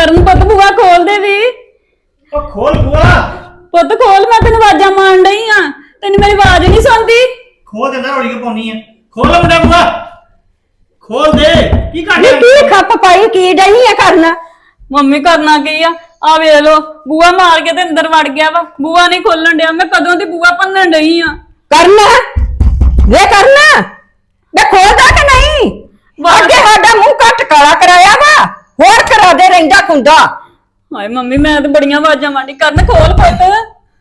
ਕਰਨ ਪੁੱਤ ਬੂਆ ਖੋਲ ਦੇ ਵੀ। ਉਹ ਖੋਲ ਬੂਆ ਪੁੱਤ ਖੋਲ ਮੈਂ ਤੈਨੂੰ ਆਵਾਜ਼ਾਂ ਮਾਰਨ ਡਈ ਆ। ਤੈਨੂੰ ਮੇਰੀ ਆਵਾਜ਼ ਨਹੀਂ ਸੁਣਦੀ। ਖੋਲ ਦਿੰਦਾ ਰੋੜੀ ਕੇ ਪਾਉਣੀ ਆ। ਖੋਲ ਮੁੰਡਾ ਬੂਆ ਖੋਲ ਦੇ। ਕੀ ਕਰ ਨੀ ਕੀ ਖੱਪ ਪਾਈ ਕੀ ਡਈ ਆ ਕਰਨ? ਮੰਮੀ ਕਰਨਾ ਕੀ ਆ? ਆ ਵੇਖ ਲੋ ਬੂਆ ਮਾਰ ਕੇ ਤੇ ਅੰਦਰ ਵੜ ਗਿਆ ਵਾ। ਬੂਆ ਨਹੀਂ ਖੋਲਣ ਡਿਆ ਮੈਂ ਕਦੋਂ ਦੀ ਬੂਆ ਭੰਨਣ ਡਈ ਆ। ਕਰਨ? ਵੇ ਕਰਨ! ਵੇ ਖੋਲਦਾ ਕਿ ਨਹੀਂ? ਵਾਹ। ਅੱਗੇ ਸਾਡਾ ਮੂੰਹ ਕੱਟ ਕਾਲਾ ਕਰਾਇਆ ਵਾ। ਹੋਰ ਕਰਾ ਦੇ ਰਹਿੰਦਾ ਖੁੰਦਾ। ਹਾਏ ਮੰਮੀ ਮੈਂ ਤੇ ਬੜੀਆਂ ਆਵਾਜ਼ਾਂ ਮਾਰਨੀ ਕਰਨ ਖੋਲ ਪੁੱਤ।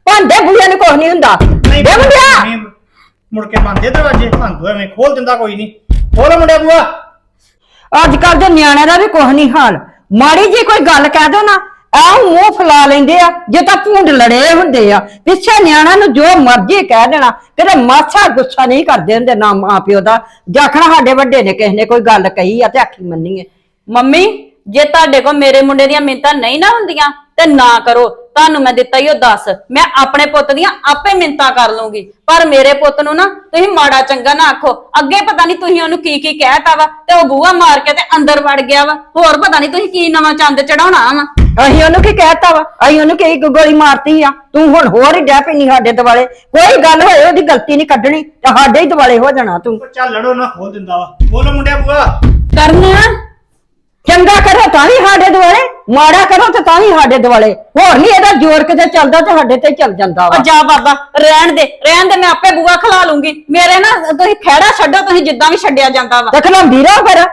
ਭਾਂਡੇ ਬੁਝੇ ਨੂੰ ਕੁਛ ਨਹੀਂ ਹੁੰਦਾ। ਨਹੀਂ ਦੇ ਮੁੰਡਿਆ। ਨਹੀਂ, ਮੁੜ ਕੇ ਬੰਦੇ ਦਰਵਾਜ਼ੇ ਭੰਦੋ ਐਵੇਂ ਖੋਲ ਦਿੰਦਾ ਕੋਈ ਨਹੀਂ। ਖੋਲ ਮੁੰਡਾ ਬੂਆ। ਅੱਜ ਕੱਲ ਦੇ ਨਿਆਣਿਆਂ ਦਾ ਵੀ ਕੁਛ ਨਹੀਂ ਹਾਲ। ਮਾੜੀ ਜੀ ਕੋਈ ਗੱਲ ਕਹਿ ਦੋ ਨਾ ਆਹ ਮੂੰਹ ਫੁਲਾ ਲੈਂਦੇ ਆ ਜੇ ਤਾਂ ਭੂੰਡ ਲੜੇ ਹੁੰਦੇ ਆ। ਪਿੱਛੇ ਨਿਆਣਾ ਨੂੰ ਜੋ ਮਰਜ਼ੀ ਕਹਿ ਦੇਣਾ ਕਿਤੇ ਮਾਛਾ ਗੁੱਸਾ ਨਹੀਂ ਕਰਦੇ ਹੁੰਦੇ ਨਾ ਮਾਂ ਪਿਓ ਦਾ ਜਾਖਣਾ ਸਾਡੇ ਵੱਡੇ ਨੇ ਕਿਸੇ ਨੇ ਕੋਈ ਗੱਲ ਕਹੀ ਆ ਤੇ ਆਖੀ ਮੰਨੀਏ। ਮੰਮੀ ਜੇ ਤੁਹਾਡੇ ਕੋਲ ਮੇਰੇ ਮੁੰਡੇ ਦੀਆਂ ਮਿੰਤਾਂ ਨਹੀਂ ਨਾ ਹੁੰਦੀਆਂ ਤੇ ਨਾ ਕਰੋ। ਤੁਹਾਨੂੰ ਮੈਂ ਦਿੱਤਾ ਹੀ ਉਹ ਦੱਸ। ਮੈਂ ਆਪਣੇ ਪੁੱਤ ਦੀਆਂ ਆਪੇ ਮਿੰਤਾਂ ਕਰ ਲੂੰਗੀ। ਪਰ ਮੇਰੇ ਪੁੱਤ ਨੂੰ ਨਾ ਤੁਸੀਂ ਮਾੜਾ ਚੰਗਾ ਨਾ ਆਖੋ। ਅੱਗੇ ਪਤਾ ਨਹੀਂ ਤੁਸੀਂ ਉਹਨੂੰ ਕੀ ਕੀ ਕਹਿਤਾ ਵਾ ਤੇ ਉਹ ਬੂਹਾ ਮਾਰ ਕੇ ਤੇ ਅੰਦਰ ਵੜ ਗਿਆ ਵਾ। ਹੋਰ ਪਤਾ ਨਹੀਂ ਤੁਸੀਂ ਕੀ ਨਵਾਂ ਚੰਦ ਚੜਾਉਣਾ ਵਾ। ਅਸੀਂ ਉਹਨੂੰ ਕੀ ਕਹਿਤਾ ਵਾ? ਅਸੀਂ ਉਹਨੂੰ ਕੀ ਗੋਲੀ ਮਾਰਤੀ ਆ? ਤੂੰ ਹੁਣ ਹੋਰ ਹੀ ਡੈ ਪੈਣੀ ਸਾਡੇ ਦਿਵਾਲੇ ਕੋਈ ਗੱਲ ਹੋਏ ਉਹਦੀ ਗਲਤੀ ਨਹੀਂ ਕੱਢਣੀ ਤੇ ਸਾਡੇ ਹੀ ਦਿਵਾਲੇ ਹੋ ਜਾਣਾ ਤੂੰ। ਚੱਲ ਲੜੋ ਨਾ ਖੋਲ ਦਿੰਦਾ ਵਾ। ਖੋਲ ਮੁੰਡਿਆ ਬੂਆ ਕਰਨਾ? ਚੰਗਾ ਕਰੋ ਤਾਂ ਵੀ ਸਾਡੇ ਦੁਆਲੇ ਮਾੜਾ ਕਰੋ ਤੇ ਤਾਂ ਵੀ ਸਾਡੇ ਦੁਆਲੇ। ਹੋਰ ਨਹੀਂ ਇਹਦਾ ਜ਼ੋਰ ਕਿਤੇ ਚੱਲਦਾ ਤੇ ਸਾਡੇ ਤੇ ਹੀ ਚੱਲ ਜਾਂਦਾ ਵਾ। ਉਹ ਜਾ ਬਾਬਾ ਰਹਿਣ ਦੇ ਰਹਿਣ ਦੇ ਮੈਂ ਆਪੇ ਬੂਹਾ ਖਲਾ ਲੂੰਗੀ। ਮੇਰੇ ਨਾ ਤੁਸੀਂ ਖਹਿੜਾ ਛੱਡੋ ਤੁਸੀਂ ਜਿੱਦਾਂ ਵੀ ਛੱਡਿਆ ਜਾਂਦਾ ਵਾ। ਦੇਖਣਾ ਵੀਰਾ ਫਿਰ।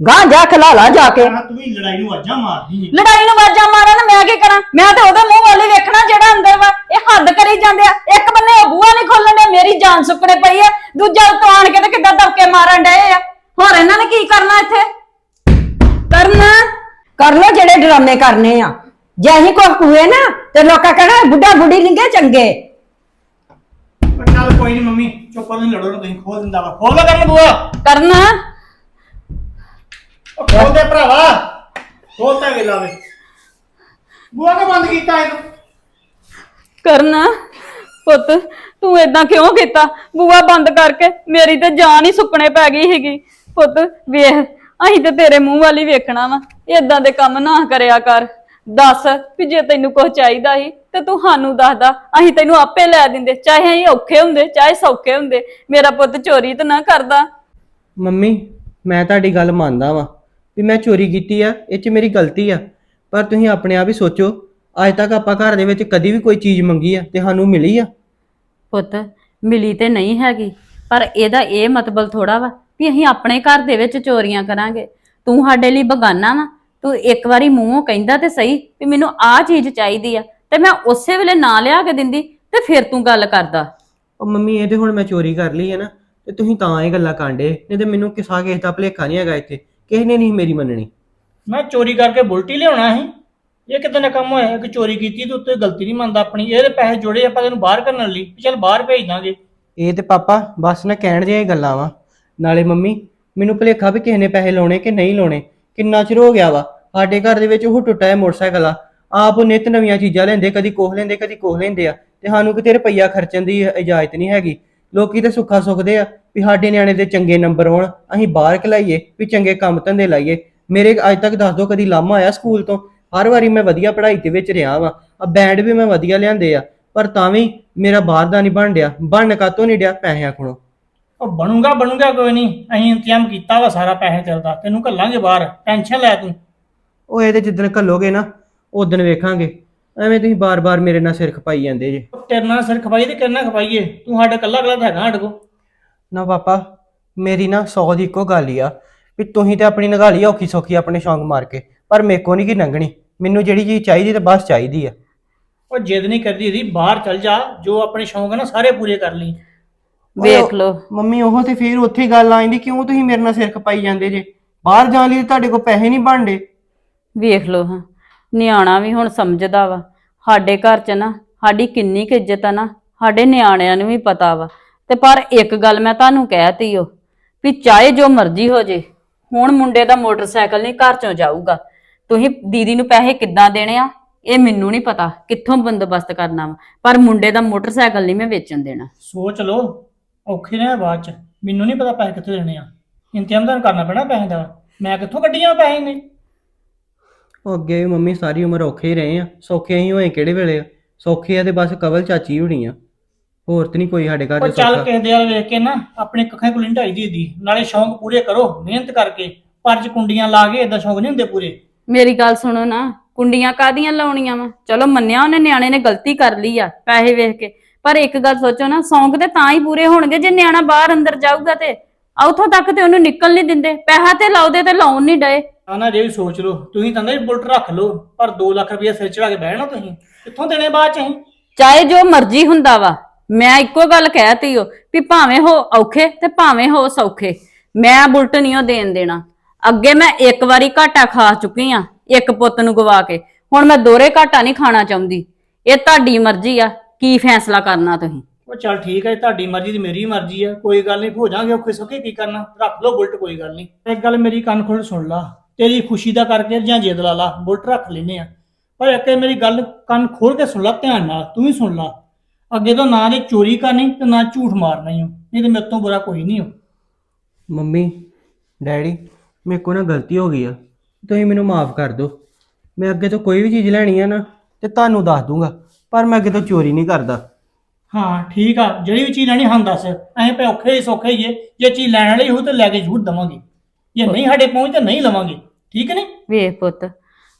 ਗਾਂ ਜਾ ਖਲਾ ਲਾ ਜਾ ਕੇ। ਹਾਂ ਤੂੰ ਵੀ ਲੜਾਈ ਨੂੰ ਆਜਾਂ ਮਾਰਦੀ ਨੀ। ਲੜਾਈ ਨੂੰ ਵਾਜਾਂ ਮਾਰਾਂ ਨਾ ਮੈਂ ਕੀ ਕਰਾਂ? ਮੈਂ ਤੇ ਉਹਦੇ ਮੂੰਹ ਵਾਲੇ ਵੇਖਣਾ ਜਿਹੜਾ ਅੰਦਰ ਵਾ। ਇਹ ਹੱਦ ਕਰੀ ਜਾਂਦੇ ਆ। ਇੱਕ ਬੰਨੇ ਉਹ ਬੂਹਾ ਨਹੀਂ ਖੋਲਣ ਦੇ ਮੇਰੀ ਜਾਨ ਸੁੱਕਣੇ ਪਈ ਆ। ਦੂਜਾ ਉੱਤੋਂ ਆਣ ਕੇ ਤੇ ਕਿੱਦਾਂ ਦਬਕੇ ਮਾਰਨ ਡਏ ਆ? ਹੋਰ ਇਹਨਾਂ ਨੇ ਕੀ ਕਰਨਾ ਇੱਥੇ? ਕਰਨਾ? ਕਰ ਲੋ ਜਿਹੜੇ ਡਰਾਮੇ ਕਰਨੇ ਆ। ਜੇ ਅਸੀਂ ਕੁਝ ਕੂਏ ਨਾ ਤੇ ਲੋਕਾਂ ਕਹਿਣਾ ਬੁੱਢਾ ਬੁੱਢੀ ਲਿੰਗੇ ਚੰਗੇ। ਉਹ ਚੱਲ ਕੋਈ ਨਹੀਂ ਮੰਮੀ ਚੁੱਪ ਨਹੀਂ ਲੜੋ ਨਾ ਤੁਸੀਂ ਖੋਲ ਦਿੰਦਾ ਵਾ। ਖੋਲ ਦਾ ਕਰਨ ਬੂਆ। ਕਰਨਾ? ਉਹ ਖੋਲ ਦੇ ਭਰਾਵਾ। ਖੋਲ ਤਾਂ ਵੇਲਾ ਵੇ। ਬੂਆ ਨੇ ਬੰਦ ਕੀਤਾ ਇਹਨੂੰ? ਕਰਨਾ? ਪੁੱਤ ਤੂੰ ਏਦਾਂ ਕਿਉਂ ਕੀਤਾ? ਬੂਆ ਬੰਦ ਕਰਕੇ ਮੇਰੀ ਤੇ ਜਾਨ ਹੀ ਸੁੱਕਣੇ ਪੈ ਗਈ ਹੈਗੀ ਪੁੱਤ ਵੇਖ। ਅਸੀਂ ਤੇ ਤੇਰੇ ਮੂੰਹ ਵਾਲੀ ਵੇਖਣਾ ਵਾ ਏਦਾਂ ਦੇ ਕੰਮ ਨਾ ਕਰਿਆ ਕਰ। ਦੱਸ ਵੀ ਜੇ ਤੈਨੂੰ ਕੁਝ ਚਾਹੀਦਾ ਸੀ ਤੇ ਤੂੰ ਸਾਨੂੰ ਦੱਸਦਾ। ਅਸੀਂ ਤੈਨੂੰ ਆਪੇ ਲੈ ਦਿੰਦੇ ਚਾਹੇ ਅਸੀਂ ਔਖੇ ਹੁੰਦੇ ਚਾਹੇ ਸੌਖੇ ਹੁੰਦੇ। ਮੇਰਾ ਪੁੱਤ ਚੋਰੀ ਤਾਂ ਨਾ ਕਰਦਾ। ਮੰਮੀ ਮੈਂ ਤੁਹਾਡੀ ਗੱਲ ਮੰਨਦਾ ਵਾਂ ਵੀ ਮੈਂ ਚੋਰੀ ਕੀਤੀ ਆ ਇਹ 'ਚ ਮੇਰੀ ਗਲਤੀ ਆ। ਪਰ ਤੁਸੀਂ ਆਪਣੇ ਆਪ ਹੀ ਸੋਚੋ ਅੱਜ ਤੱਕ ਆਪਾਂ ਘਰ ਦੇ ਵਿੱਚ ਕਦੀ ਵੀ ਕੋਈ ਚੀਜ਼ ਮੰਗੀ ਆ ਤੇ ਸਾਨੂੰ ਮਿਲੀ ਆ। ਪੁੱਤ ਮਿਲੀ ਤੇ ਨਹੀਂ ਹੈਗੀ ਪਰ ਇਹਦਾ ਇਹ ਮਤਲਬ ਥੋੜਾ ਵਾ ਵੀ ਅਸੀਂ ਆਪਣੇ ਘਰ ਦੇ ਵਿੱਚ ਚੋਰੀਆਂ ਕਰਾਂਗੇ। ਤੂੰ ਸਾਡੇ ਲਈ ਬਗਾਨਾ ਵਾ। ਤੂੰ ਇੱਕ ਵਾਰੀ ਮੂੰਹੋਂ ਕਹਿੰਦਾ ਤੇ ਸਹੀ ਵੀ ਮੈਨੂੰ ਆਹ ਚੀਜ਼ ਚਾਹੀਦੀ ਆ ਤੇ ਮੈਂ ਉਸੇ ਵੇਲੇ ਨਾ ਲਿਆ ਕੇ ਦਿੰਦੀ ਤੇ ਫਿਰ ਤੂੰ ਗੱਲ ਕਰਦਾ। ਉਹ ਮੰਮੀ ਇਹ ਤੇ ਹੁਣ ਮੈਂ ਚੋਰੀ ਕਰ ਲਈ ਹੈ ਨਾ ਤੇ ਤੁਸੀਂ ਤਾਂ ਇਹ ਗੱਲਾਂ ਕਾਂਡੇ ਨਹੀਂ ਤੇ ਮੈਨੂੰ ਕਿਸਾ ਕਿਸੇ ਦਾ ਭਲੇਖਾ ਨਹੀਂ ਹੈਗਾ ਇੱਥੇ ਕਿਸੇ ਨੇ ਨਹੀਂ ਮੇਰੀ ਮੰਨਣੀ। ਮੈਂ ਚੋਰੀ ਕਰਕੇ ਬੁਲਟੀ ਲਿਆਉਣਾ ਸੀ। ਇਹ ਕਿਦਾਂ ਦਾ ਕੰਮ ਹੋਇਆ ਕਿ ਚੋਰੀ ਕੀਤੀ ਤੇ ਉੱਤੇ ਗਲਤੀ ਨਹੀਂ ਮੰਨਦਾ ਆਪਣੀ ਇਹਦੇ ਪੈਸੇ ਜੋੜੇ ਆਪਾਂ ਤੈਨੂੰ ਬਾਹਰ ਕਰਨ ਲਈ ਵੀ ਚੱਲ ਬਾਹਰ ਭੇਜ ਦਾਂਗੇ। ਇਹ ਤੇ ਪਾਪਾ ਬਸ ਨਾ ਕਹਿਣ ਜਿਹੀਆਂ ਹੀ ਗੱਲਾਂ ਵਾ। ਨਾਲੇ ਮੰਮੀ, ਮੈਨੂੰ ਭੁਲੇਖਾ ਵੀ ਕਿਸੇ ਨੇ ਪੈਸੇ ਲਾਉਣੇ ਕਿ ਨਹੀਂ ਲਾਉਣੇ। ਕਿੰਨਾ ਚਿਰ ਹੋ ਗਿਆ ਵਾ? ਸਾਡੇ ਘਰ ਦੇ ਵਿੱਚ ਉਹ ਟੁੱਟਾ ਹੈ ਮੋਟਰਸਾਈਕਲ ਆ। ਆਪ ਉਹ ਨਿਤ ਨਵੀਆਂ ਚੀਜ਼ਾਂ ਲੈਂਦੇ, ਕਦੀ ਕੋਹ ਲੈਂਦੇ, ਕਦੀ ਕੋਹ ਲੈਂਦੇ ਆ। ਤੇ ਸਾਨੂੰ ਕਿਤੇ ਰੁਪਈਆ ਖਰਚਣ ਦੀ ਇਜਾਜ਼ਤ ਨਹੀਂ ਹੈਗੀ। ਲੋਕੀ ਤੇ ਸੁੱਖਾ ਸੁੱਖਦੇ ਆ ਵੀ ਸਾਡੇ ਨਿਆਣੇ ਦੇ ਚੰਗੇ ਨੰਬਰ ਹੋਣ, ਅਸੀਂ ਬਾਹਰ ਕਲਾਈਏ ਵੀ ਚੰਗੇ ਕੰਮ ਧੰਦੇ ਲਾਈਏ। ਮੇਰੇ ਅੱਜ ਤੱਕ ਦੱਸ ਦੋ ਕਦੀ ਲਾਮਾ ਆਇਆ ਸਕੂਲ ਤੋਂ? ਹਰ ਵਾਰੀ ਮੈਂ ਵਧੀਆ ਪੜ੍ਹਾਈ ਦੇ ਵਿੱਚ ਰਿਹਾ ਵਾਂ। ਆ ਬੈਂਡ ਵੀ ਮੈਂ ਵਧੀਆ ਲਿਆਂਦੇ ਆ। ਪਰ ਤਾਂ ਵੀ ਮੇਰਾ ਬਾਹਰ ਦਾ ਨਹੀਂ ਬਣ ਡਿਆ ਬਣ ਕਾਤੋਂ ਨਹੀਂ ਡਿਆ ਪੈਸਿਆਂ ਕੋਲੋਂ? ਉਹ ਬਣੂਗਾ ਬਣੂਗਾ ਕੋਈ ਨਹੀਂ। ਅਸੀਂ ਇੰਤਜ਼ਾਮ ਕੀਤਾ ਵਾ ਸਾਰਾ ਪੈਸੇ ਚੱਲਦਾ ਤੈਨੂੰ ਘੱਲਾਂਗੇ ਬਾਹਰ। ਟੈਨਸ਼ਨ ਲੈ ਤੂੰ। ਉਹ ਇਹਦੇ ਜਿੱਦਣ ਘੱਲੋਗੇ ਨਾ ਉਦੋਂ ਵੇਖਾਂਗੇ। ਐਵੇਂ ਤੁਸੀਂ ਬਾਰ-ਬਾਰ ਮੇਰੇ ਨਾਲ ਸਿਰ ਖਪਾਈ ਜਾਂਦੇ ਜੇ। ਉਹ ਤੇਰੇ ਨਾਲ ਸਿਰ ਖਪਾਈ ਤੇ ਕਿੰਨਾ ਖਪਾਈਏ। ਤੂੰ ਸਾਡੇ ਕੱਲਾ ਕੱਲਾ ਤਾਂ ਹੈਗਾ ਸਾਡੇ ਨਾ ਪਾਪਾ ਮੇਰੀ ਨਾ ਸੌ ਦੀ ਇੱਕੋ ਗੱਲ ਹੀ ਆ ਵੀ ਤੁਸੀਂ ਤੇ ਆਪਣੀ ਨਗਾਲੀ ਔਖੀ ਸੌਖੀ ਆਪਣੇ ਸ਼ੌਂਕ ਮਾਰ ਕੇ ਪਰ ਮੇਰੇ ਕੋ ਨਹੀਂ ਕੀ ਲੰਘਣੀ ਮੈਨੂੰ ਜਿਹੜੀ ਚੀਜ਼ ਚਾਹੀਦੀ ਤੇ ਬਸ ਚਾਹੀਦੀ ਆ। ਉਹ ਜਿੱਦ ਨਹੀਂ ਕਰਦੀ ਇਹਦੀ ਬਾਹਰ ਚੱਲ ਜਾ। ਜੋ ਆਪਣੇ ਸ਼ੌਂਕ ਹੈ ਨਾ ਸਾਰੇ ਪੂਰੇ ਕਰ ਲਈ। ਵੇਖ ਲੋ ਮੰਮੀ ਉਹ ਤੇ ਫੇਰ ਉੱਥੇ ਗੱਲ ਆ ਜਾਂਦੀ ਕਿਉਂ ਤੁਸੀਂ ਮੇਰੇ ਨਾਲ ਸਿਰ ਖਪਾਈ ਜਾਂਦੇ ਜੇ? ਬਾਹਰ ਜਾਣ ਲਈ ਤੁਹਾਡੇ ਕੋਲ ਪੈਸੇ ਨਹੀਂ ਬਣਦੇ। ਵੇਖ ਲੋ ਹਾਂ ਨਿਆਣਾ ਵੀ ਹੁਣ ਸਮਝਦਾ ਵਾ। ਸਾਡੇ ਘਰ 'ਚ ਨਾ ਸਾਡੀ ਕਿੰਨੀ ਕੁ ਇੱਜ਼ਤ ਆ ਨਾ ਸਾਡੇ ਨਿਆਣਿਆਂ ਨੂੰ ਵੀ ਪਤਾ ਵਾ। ਤੇ ਪਰ ਇੱਕ ਗੱਲ ਮੈਂ ਤੁਹਾਨੂੰ ਕਹਿਤੀ ਓ ਵੀ ਚਾਹੇ ਜੋ ਮਰਜ਼ੀ ਹੋ ਜੇ ਹੁਣ ਮੁੰਡੇ ਦਾ ਮੋਟਰਸਾਈਕਲ ਨਹੀਂ ਘਰ 'ਚੋਂ ਜਾਊਗਾ। ਤੁਸੀਂ ਦੀਦੀ ਨੂੰ ਪੈਸੇ ਕਿੱਦਾਂ ਦੇਣੇ ਆ? ਇਹ ਮੈਨੂੰ ਨਹੀਂ ਪਤਾ ਕਿੱਥੋਂ ਬੰਦੋਬਸਤ ਕਰਨਾ ਵਾ। ਪਰ ਮੁੰਡੇ ਦਾ ਮੋਟਰਸਾਈਕਲ ਨਹੀਂ ਮੈਂ ਵੇਚਣ ਦੇਣਾ। ਸੋਚ ਲੋ ਔਖੇ ਨੇ ਬਾਅਦ ਚ। ਮੈਨੂੰ ਨਹੀਂ ਪਤਾ ਪੈਸੇ ਕਿੱਥੋਂ ਦੇਣੇ ਆ। ਇੰਤਜ਼ਾਮ ਤਾਂ ਕਰਨਾ ਪੈਣਾ ਪੈਸੇ ਦਾ। ਮੈਂ ਕਿੱਥੋਂ ਕੱਢੀਆਂ ਪੈਸੇ ਨੇ ਉਹ ਅੱਗੇ ਵੀ ਮੰਮੀ ਸਾਰੀ ਉਮਰ ਔਖੇ ਹੀ ਰਹੇ ਆ। ਸੌਖੇ ਹੀ ਹੋਏ ਕਿਹੜੇ ਵੇਲੇ ਆ? ਸੌਖੇ ਆ ਤੇ ਬਸ ਕਵਲ ਚਾਚੀ ਹੋਣੀ ਆ। ਹੋਰ ਤੇ ਨਹੀਂ ਕੋਈ ਸਾਡੇ ਘਰ ਉਹ ਚ ਚੱਲ ਸੌਖਾ। ਕਿਸੇ ਦੇ ਵੱਲ ਵੇਖ ਕੇ ਨਾ ਆਪਣੇ ਕੱਖਾਂ ਕੋਲ ਢਾਈ ਦੀ ਦੀ ਨਾਲੇ ਸ਼ੌਂਕ ਪੂਰੇ ਕਰੋ ਮਿਹਨਤ ਕਰਕੇ। ਪਰਜ ਕੁੰਡੀਆਂ ਲਾ ਕੇ ਇਦਾਂ ਸ਼ੌਂਕ ਨਹੀਂ ਹੁੰਦੇ ਪੂਰੇ। ਮੇਰੀ ਗੱਲ ਸੁਣੋ ਨਾ ਕੁੰਡੀਆਂ ਕਾਦੀਆਂ ਲਾਉਣੀਆਂ ਵਾ? ਚਲੋ ਮੰਨਿਆ ਉਹਨੇ ਨਿਆਣੇ ਨੇ ਗਲਤੀ ਕਰ ਲਈ ਆ ਪੈਸੇ ਵੇਖ ਕੇ। ਪਰ ਇੱਕ ਗੱਲ ਸੋਚੋ ਨਾ ਸੌਂਕ ਤੇ ਤਾਂ ਹੀ ਪੂਰੇ ਹੋਣਗੇ ਜੇ ਨਿਆਣਾ ਬਾਹਰ ਅੰਦਰ ਜਾਊਗਾ ਤੇ। ਉੱਥੋਂ ਤੱਕ ਤੇ ਉਹਨੂੰ ਨਿਕਲ ਨਹੀਂ ਦਿੰਦੇ। ਪੈਸਾ ਤੇ ਲਾਉਦੇ ਤੇ ਲਾਉਣ ਨਹੀਂ ਡਏ। ਆ ਨਾ ਜੇ ਵੀ ਸੋਚ ਲਓ ਤੁਸੀਂ ਤਾਂ ਨਾ ਬੁਲਟ ਰੱਖ ਲਓ ਪਰ 2 ਲੱਖ ਰੁਪਏ ਸਿਰ ਚੜਾ ਕੇ ਬਹਿਣਾ ਤੁਸੀਂ। ਕਿੱਥੋਂ ਦੇਣੇ ਬਾਅਦ ਚ ਅਸੀਂ? ਚਾਹੇ ਜੋ ਮਰਜ਼ੀ ਹੁੰਦਾ ਵਾ ਮੈਂ ਇੱਕੋ ਗੱਲ ਕਹਿਤੀ ਓ ਵੀ ਭਾਵੇਂ ਹੋ ਔਖੇ ਤੇ ਭਾਵੇਂ ਹੋ ਸੌਖੇ ਮੈਂ ਬੁਲਟ ਨਹੀਂ ਉਹ ਦੇਣ ਦੇਣਾ। ਅੱਗੇ ਮੈਂ ਇੱਕ ਵਾਰੀ ਘਾਟਾ ਖਾ ਚੁੱਕੀ ਆ ਇੱਕ ਪੁੱਤ ਨੂੰ ਗਵਾ ਕੇ। ਹੁਣ ਮੈਂ ਦੋਰੇ ਘਾਟਾ ਨਹੀਂ ਖਾਣਾ ਚਾਹੁੰਦੀ। ਇਹ ਤੁਹਾਡੀ ਮਰਜ਼ੀ ਆ ਕੀ ਫੈਸਲਾ ਕਰਨਾ ਤੁਸੀਂ? ਉਹ ਚੱਲ ਠੀਕ ਹੈ ਤੁਹਾਡੀ ਮਰਜ਼ੀ ਤੇ ਮੇਰੀ ਮਰਜ਼ੀ ਹੈ ਕੋਈ ਗੱਲ ਨਹੀਂ ਹੋ ਜਾਾਂਗੇ ਔਖੇ ਸੌਖੇ ਕੀ ਕਰਨਾ? ਰੱਖ ਲਓ ਬੁਲਟ ਕੋਈ ਗੱਲ ਨਹੀਂ। ਇੱਕ ਗੱਲ ਮੇਰੀ ਕੰਨ ਖੋਲ ਸੁਣ ਲਾ। ਤੇਰੀ ਖੁਸ਼ੀ ਦਾ ਕਰਕੇ ਜਾਂ ਜਿੱਦ ਲਾ ਲਾ ਬੁਲਟ ਰੱਖ ਲੈਨੇ ਆ। ਪਰ ਇੱਕ ਮੇਰੀ ਗੱਲ ਕੰਨ ਖੋਲ ਕੇ ਸੁਣ ਲਾ ਧਿਆਨ ਨਾਲ ਤੂੰ ਵੀ ਸੁਣ ਲਾ। ਅੱਗੇ ਤੋਂ ਨਾ ਜੇ ਚੋਰੀ ਕਰਨੀ ਤੇ ਨਾ ਝੂਠ ਮਾਰਨਾ ਹੀ ਹੋ ਨਹੀਂ ਤੇ ਮੇਰੇ ਤੋਂ ਬੁਰਾ ਕੋਈ ਨਹੀਂ ਹੋ ਮੰਮੀ ਡੈਡੀ ਮੇਰੇ ਕੋਲ ਨਾ ਗਲਤੀ ਹੋ ਗਈ ਆ। ਤੁਸੀਂ ਮੈਨੂੰ ਮਾਫ ਕਰ ਦਿਓ। ਮੈਂ ਅੱਗੇ ਤੋਂ ਕੋਈ ਵੀ ਚੀਜ਼ ਲੈਣੀ ਆ ਨਾ ਤੇ ਤੁਹਾਨੂੰ ਦੱਸ ਦੂੰਗਾ। ਪਰ ਮੈਂ ਅੱਗੇ ਤੋਂ ਚੋਰੀ ਨਹੀਂ ਕਰਦਾ। ਹਾਂ ਠੀਕ ਆ। ਜਿਹੜੀ ਵੀ ਚੀਜ਼ ਲੈਣੀ ਹਾਂ ਦੱਸ। ਐਂ ਪਏ ਔਖੇ ਹੀ ਸੌਖੇ ਹੀ ਜੇ। ਜੇ ਚੀਜ਼ ਲੈਣ ਵਾਲੀ ਹੋ ਤਾਂ ਲੈ ਕੇ ਜ਼ਰੂਰ ਦਵਾਂਗੇ। ਜੇ ਨਹੀਂ ਸਾਡੇ ਪਹੁੰਚ ਤਾਂ ਨਹੀਂ ਲਵਾਂਗੇ। ਠੀਕ ਨਹੀਂ? ਵੇਖ ਪੁੱਤ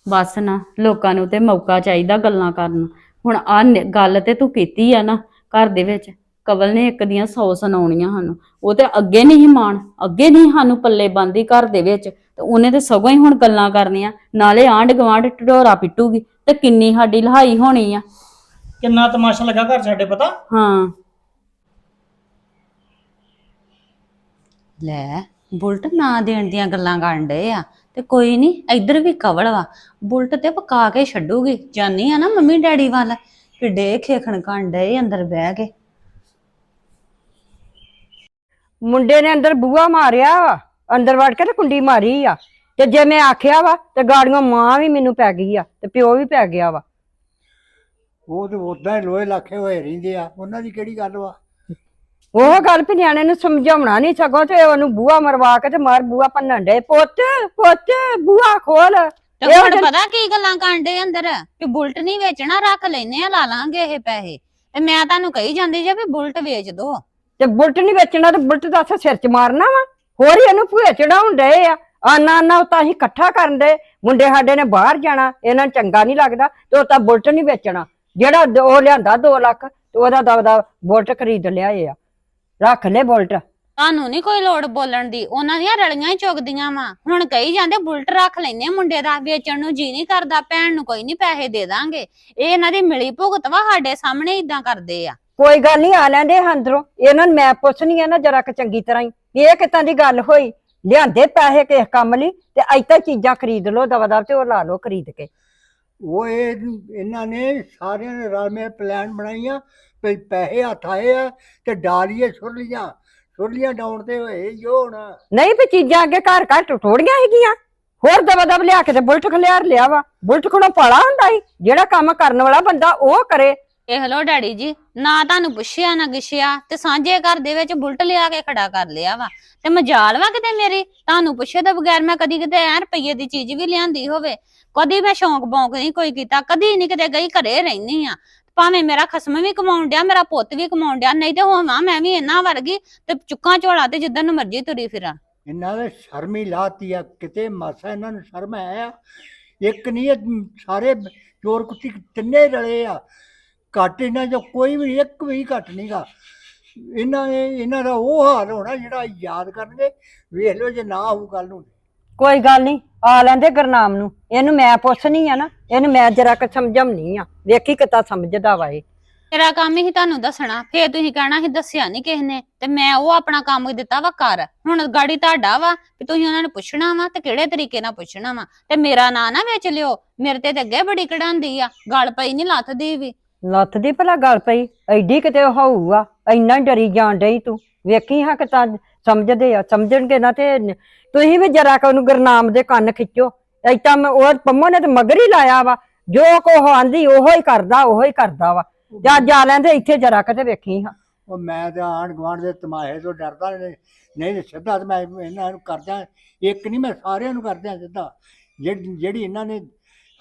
ਬਸ ਨਾ ਲੋਕਾਂ ਨੂੰ ਤੇ ਮੌਕਾ ਚਾਹੀਦਾ ਗੱਲਾਂ ਕਰਨ। ਨੂੰ ਹੁਣ ਆ ਗੱਲ ਤੇ ਤੂੰ ਕੀਤੀ ਆ ਨਾ ਘਰ ਦੇ ਵਿੱਚ। ਕਵਲ ਨੇ ਇੱਕ ਦੀਆਂ 100 ਸੁਣਾਉਣੀਆਂ ਸਾਨੂੰ ਉਹ ਤੇ ਅੱਗੇ ਨਹੀਂ ਸੀ ਮਾਣ। ਅੱਗੇ ਨਹੀਂ ਸਾਨੂੰ ਪੱਲੇ ਬੰਦੀ ਘਰ ਦੇ ਵਿੱਚ। ਤੇ ਉਹਨੇ ਤੇ ਸਗੋਂ ਹੀ ਹੁਣ ਗੱਲਾਂ ਕਰਨੀਆਂ। ਨਾਲੇ ਆਂਢ ਗਵਾਂਢ ਢਡੋਰਾ ਪਿੱਟੂਗੀ। ਤੇ ਕਿੰਨੀ ਸਾਡੀ ਲਹਾਈ ਹੋਣੀ ਆ। ਕਿੰਨਾ ਤਮਾਸ਼ਾ ਲੱਗਾ ਘਰ ਸਾਡੇ ਪਤਾ? ਹਾਂ। ਲੈ ਬੁਲਟ ਨਾ ਦੇਣ ਦੀਆਂ ਗੱਲਾਂ ਕਰਨ ਡਏ ਆ ਤੇ ਕੋਈ ਨਹੀਂ ਇੱਧਰ ਵੀ ਕਵਲ ਵਾ। ਬੁਲਟ ਤੇ ਪਕਾ ਕੇ ਛੱਡੂਗੀ ਜਾਨੀ ਆ ਨਾ ਮੰਮੀ ਡੈਡੀ ਵੱਲ ਕਿੱਡੇ ਖੇਖਣ ਕਰਨ ਡਏ ਅੰਦਰ ਬਹਿ ਕੇ। ਮੁੰਡੇ ਨੇ ਅੰਦਰ ਬੂਹਾ ਮਾਰਿਆ ਵਾ ਅੰਦਰ ਵੜ ਕੇ ਤੇ ਕੁੰਡੀ ਮਾਰੀ ਆ। ਤੇ ਜੇ ਮੈਂ ਆਖਿਆ ਵਾ ਤੇ ਗਾੜੀਆਂ ਮਾਂ ਵੀ ਮੈਨੂੰ ਪੈ ਗਈ ਆ ਤੇ ਪਿਓ ਵੀ ਪੈ ਗਿਆ ਵਾ। ਉਹ ਤੇ ਉਦਾਂ ਹੀ ਲੋਹੇ ਲਾਖੇ ਹੋਏ ਰਹਿੰਦੇ ਆ। ਉਹਨਾਂ ਦੀ ਕਿਹੜੀ ਗੱਲ ਵਾ? ਉਹ ਗੱਲ ਵੀ ਨਿਆਣੇ ਨੂੰ ਸਮਝਾਉਣਾ ਨਹੀਂ ਸਕੋ ਤੇ ਉਹਨੂੰ ਬੂਹਾ ਮਰਵਾ ਕੇ ਤੇ ਮਾਰ ਬੂਹਾ ਭੰਨਣ ਡੇ ਪੁੱਤ ਪੁੱਤ ਬੂਹਾ ਖੋਲ। ਤੇ ਇਹ ਹੁਣ ਤੇ- ਪਤਾ ਕੀ ਗੱਲਾਂ ਕਰਨ ਡਏ ਅੰਦਰ? ਕਿ ਬੁਲਟ ਨਹੀਂ ਵੇਚਣਾ ਰੱਖ ਲੈਨੇ ਆ ਲਾ ਲਾਂਗੇ ਇਹ ਪੈਸੇ। ਤੇ ਮੈਂ ਤੁਹਾਨੂੰ ਕਹੀ ਜਾਂਦੀ ਜੇ ਵੀ ਬੁਲਟ ਵੇਚ ਦੋ। ਤੇ ਬੁਲਟ ਨਹੀਂ ਵੇਚਣਾ ਤੇ ਬੁਲਟ ਦਾ ਅਸਾਂ ਸਿਰ ਚ ਮਾਰਨਾ ਵਾ। ਹੋਰ ਹੀ ਇਹਨੂੰ ਭੂਏ ਚੜਾਉਣ ਡਏ ਆ। ਆਨਾ ਆਨਾ ਉਹ ਤਾਂ ਅਸੀਂ ਇਕੱਠਾ ਕਰਨ ਦੇ ਮੁੰਡੇ ਸਾਡੇ ਨੇ ਬਾਹਰ ਜਾਣਾ ਇਹਨਾਂ ਨੂੰ ਚੰਗਾ ਨਹੀਂ ਲੱਗਦਾ ਤੇ ਉਹ ਤਾਂ ਬੁਲਟ ਨਹੀਂ ਵੇਚਣਾ। ਜਿਹੜਾ ਦ- ਉਹ ਲਿਆਂਦਾ 2 ਲੱਖ ਤੇ ਉਹਦਾ ਦਵਦਾ ਬੁਲਟ ਖਰੀਦ ਲਿਆਏ ਆ। ਰੱਖ ਲੈ ਬੁਲਟ। ਤੁਹਾਨੂੰ ਨਹੀਂ ਕੋਈ ਲੋੜ ਬੋਲਣ ਦੀ ਉਹਨਾਂ ਦੀਆਂ ਰਲੀਆਂ ਹੀ ਚੁਗਦੀਆਂ ਵਾ। ਹੁਣ ਕਹੀ ਜਾਂਦੇ ਬੁਲਟ ਰੱਖ ਲੈਨੇ ਆ ਮੁੰਡੇ ਦਾ ਵੇਚਣ ਨੂੰ ਜੀ ਨਹੀਂ ਕਰਦਾ ਭੈਣ ਨੂੰ ਕੋਈ ਨਹੀਂ ਪੈਸੇ ਦੇ ਦਾਂਗੇ। ਇਹ ਇਹਨਾਂ ਦੀ ਮਿਲੀ ਭੁਗਤ ਵਾ ਸਾਡੇ ਸਾਹਮਣੇ ਇਦਾਂ ਕਰਦੇ ਆ। ਕੋਈ ਗੱਲ ਨਹੀਂ ਆ ਲੈਂਦੇ ਅੰਦਰੋਂ। ਇਹਨਾਂ ਨੂੰ ਮੈਂ ਪੁੱਛਣੀ ਆ ਨਾ ਜਰਾ ਕਿ ਚੰਗੀ ਤਰ੍ਹਾਂ ਹੀ। ਵੀ ਇਹ ਕਿੱਦਾਂ ਦੀ ਗੱਲ ਹੋਈ? ਲਿਆਂਦੇ ਪੈਸੇ ਕਿਸ ਕੰਮ ਲਈ ਤੇ ਐਤਾਂ ਚੀਜ਼ਾਂ ਖਰੀਦ ਲਓ ਦਵਾ ਦਵ ਤੇ ਉਹ ਲਾ ਲਓ ਖਰੀਦ ਕੇ। ਉਹ ਇਹ ਇਹਨਾਂ ਨੇ ਸਾਰਿਆਂ ਨੇ ਰਲ ਮਿਲ ਪਲਾਨ ਬਣਾਈਆਂ ਵੀ ਪੈਸੇ ਹੱਥ ਆਏ ਆ ਤੇ ਡਾਲੀਏ ਸੁਰਲੀਆਂ ਸੁਰਲੀਆਂ ਡਾਉਣ ਤੇ ਹੋਏ ਜੋ ਹੋਣਾ। ਨਹੀਂ ਵੀ ਚੀਜ਼ਾਂ ਅੱਗੇ ਘਰ ਘਰ ਥੋੜੀਆਂ ਹੈਗੀਆਂ। ਹੋਰ ਦਬਾ ਦਬ ਲਿਆ ਕੇ ਤੇ ਬੁਲਟ ਖਲਿਆਰ ਲਿਆ ਵਾ। ਬੁਲਟ ਕੋਲੋਂ ਪਾਲਾ ਹੁੰਦਾ ਸੀ। ਜਿਹੜਾ ਕੰਮ ਕਰਨ ਵਾਲਾ ਬੰਦਾ ਉਹ ਕਰੇ। ਇਹ ਲੋ ਡੈਡੀ ਜੀ, ਨਾ ਤੁਹਾਨੂੰ ਪੁੱਛਿਆ, ਨਾ ਗਿਸ਼ਿਆ ਤੇ ਸਾਂਝੇ ਘਰ ਦੇ ਵਿੱਚ ਬੁਲਟ ਲਿਆ ਕੇ ਖੜਾ ਕਰ ਲਿਆ ਵਾ। ਤੇ ਮਜਾਲ ਵਾ ਕਿਤੇ ਮੇਰੀ? ਤੁਹਾਨੂੰ ਪੁੱਛੇ ਤੋਂ ਬਗੈਰ ਮੈਂ ਕਦੀ ਕਿਤੇ ਐ ਰੁਪਈਏ ਦੀ ਚੀਜ਼ ਵੀ ਲਿਆਂਦੀ ਹੋਵੇ। ਕਦੀ ਮੈਂ ਸ਼ੌਂਕ ਬੌਂਕ ਨਹੀਂ ਕੋਈ ਕੀਤਾ, ਕਦੀ ਨਹੀਂ ਕਿਤੇ ਗਈ, ਘਰੇ ਰਹਿਨੀ ਆ। ਭਾਵੇਂ ਮੇਰਾ ਖਸਮ ਵੀ ਕਮਾਉਣ ਡਿਆ, ਮੇਰਾ ਪੁੱਤ ਵੀ ਕਮਾਉਣ ਡਿਆ, ਨਹੀਂ ਤੇ ਹੋਵਾਂ ਮੈਂ ਵੀ ਇਹਨਾਂ ਵਰਗੀ ਤੇ ਚੁੱਕਾਂ ਝੋਲਾ ਤੇ ਜਿੱਦਾਂ ਨੂੰ ਮਰਜ਼ੀ ਤੁਰੀ ਫਿਰਾਂ। ਇਹਨਾਂ ਨੇ ਸ਼ਰਮ ਹੀ ਲਾਤੀ ਆ, ਕਿਤੇ ਮਾਸਾ ਇਹਨਾਂ ਨੂੰ ਸ਼ਰਮ ਹੈ ਇੱਕ ਨਹੀਂ ਇਹ ਸਾਰੇ ਚੋਰ ਕੁੱਤੀ ਤਿੰਨੇ ਰਲੇ ਆ? ਘੱਟ ਇਹਨਾਂ ਚੋਂ ਕੋਈ ਵੀ ਇੱਕ ਵੀ ਘੱਟ ਨਹੀਂਗਾ ਇਹਨਾਂ ਨੇ ਇਹਨਾਂ ਦਾ ਉਹ ਹਾਲ ਹੋਣਾ ਜਿਹੜਾ ਯਾਦ ਕਰਨਗੇ। ਵੇਖ ਲਓ ਜੇ ਨਾ ਹੋਊ ਕੱਲ ਨੂੰ। ਕੋਈ ਗੱਲ ਨਹੀਂ ਆ ਲੈਂਦੇ ਗੁਰਨਾਮ ਨੂੰ। ਇਹਨੂੰ ਮੈਂ ਪੁੱਛਣੀ ਆ ਨਾ ਇਹਨੂੰ ਮੈਂ ਜਰਾ ਕਿ ਸਮਝਾਉਣੀ ਆ। ਵੇਖੀ ਕਿਤਾ ਸਮਝਦਾ ਵਾ ਇਹ। ਮੇਰਾ ਕੰਮ ਹੀ ਤੁਹਾਨੂੰ ਦੱਸਣਾ ਫੇਰ ਤੁਸੀਂ ਕਹਿਣਾ ਸੀ ਦੱਸਿਆ ਨਹੀਂ ਕਿਸੇ ਨੇ ਤੇ ਮੈਂ ਉਹ ਆਪਣਾ ਕੰਮ ਦਿੱਤਾ ਵਾ ਕਰ ਹੁਣ ਗਾੜੀ ਤੁਹਾਡਾ ਵਾ ਵੀ ਤੁਸੀਂ ਉਹਨਾਂ ਨੂੰ ਪੁੱਛਣਾ ਵਾ ਤੇ ਕਿਹੜੇ ਤਰੀਕੇ ਨਾਲ ਪੁੱਛਣਾ ਵਾ। ਤੇ ਮੇਰਾ ਨਾਂ ਨਾ ਵੇਚ ਲਿਓ ਮੇਰੇ ਤੇ ਤੇ ਅੱਗੇ ਬੜੀ ਕਢਾਉਂਦੀ ਆ ਗੱਲ ਪਈ ਨਹੀਂ ਲੱਥਦੀ ਵੀ। ਲੱਤ ਦੀ ਭਲਾ ਗੱਲ ਪਈ, ਐਡੀ ਕਿਤੇ ਉਹ ਇੰਨਾ ਡਰੀ ਜਾਣ ਡਈ ਤੂੰ। ਵੇਖੀ ਹਾਂ ਕਿ ਤਾਂ ਸਮਝਦੇ ਆ, ਸਮਝਣਗੇ ਨਾ ਤੇ ਤੁਸੀਂ ਵੀ ਜਰਾ ਕਿ ਉਹਨੂੰ ਗੁਰਨਾਮ ਦੇ ਕੰਨ ਖਿੱਚੋ। ਐਤਾਂ ਮੈਂ ਉਹ ਪੰਮੋ ਨੇ ਤੇ ਮਗਰ ਹੀ ਲਾਇਆ ਵਾ, ਜੋ ਕੋ ਆਂਦੀ ਉਹੋ ਹੀ ਕਰਦਾ, ਉਹੋ ਹੀ ਕਰਦਾ ਵਾ। ਜਾ ਜਾ ਲੈਂਦੇ ਇੱਥੇ ਜਰਾ ਕਿ ਤੇ ਵੇਖੀ ਹਾਂ। ਉਹ ਮੈਂ ਤੇ ਆਣ ਗਵਾਂਢ ਦੇ ਤਮਾਹੇ ਤੋਂ ਡਰਦਾ ਨਹੀਂ ਨਹੀਂ, ਸਿੱਧਾ ਤੇ ਮੈਂ ਇਹਨਾਂ ਨੂੰ ਕਰਦਾ, ਇੱਕ ਨਹੀਂ ਮੈਂ ਸਾਰਿਆਂ ਨੂੰ ਕਰਦਾ ਸਿੱਧਾ। ਜਿਹੜੀ ਇਹਨਾਂ ਨੇ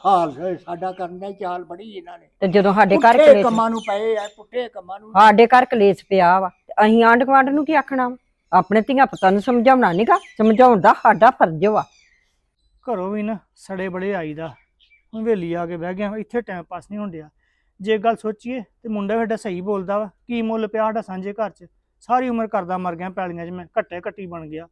ਹਾਲ ਸ- ਸਾਡਾ ਕਰਨ ਦਾ ਚਾਲ ਬੜੀ ਇਹਨਾਂ ਨੇ। ਤੇ ਜਦੋਂ ਸਾਡੇ ਘਰ ਪੁੱਠੇ ਕਲੇਸ਼ ਕੰਮਾਂ ਨੂੰ ਪਏ ਆ ਪੁੱਠੇ ਕੰਮਾਂ ਨੂੰ। ਸਾਡੇ ਘਰ ਕਲੇਸ਼ ਪਿਆ ਵਾ ਤੇ ਅਸੀਂ ਆਂਢ ਗੁਆਂਢ ਨੂੰ ਕੀ ਆਖਣਾ ਵਾ? ਆਪਣੇ ਧੀਆਂ ਪੁੱਤਾਂ ਨੂੰ ਸਮਝਾਉਣਾ ਨਹੀਂਗਾ ਸਮਝਾਉਣ ਦਾ ਸਾਡਾ ਫਰਜ਼ ਵਾ। ਘਰੋਂ ਵੀ ਨਾ ਸੜੇ ਬੜੇ ਆਈਦਾ। ਹੁਣ ਵੇਲੀ ਆ ਕੇ ਬਹਿ ਗਿਆ ਇੱਥੇ ਟਾਈਮ ਪਾਸ ਨਹੀਂ ਹੁੰਦਿਆ ਜੇ ਗੱਲ ਸੋਚੀਏ ਤੇ ਮੁੰਡਾ ਸਾਡਾ ਸਹੀ ਬੋਲਦਾ ਵਾ। ਕੀ ਮੁੱਲ ਪਿਆ ਸਾਡਾ ਸਾਂਝੇ ਘਰ 'ਚ? ਸਾਰੀ ਉਮਰ ਕਰਦਾ ਮਰ ਗਿਆ ਪੈਲੀਆਂ 'ਚ ਮੈਂ ਘੱਟੇ ਘੱਟੀ ਬਣ ਗਿਆ।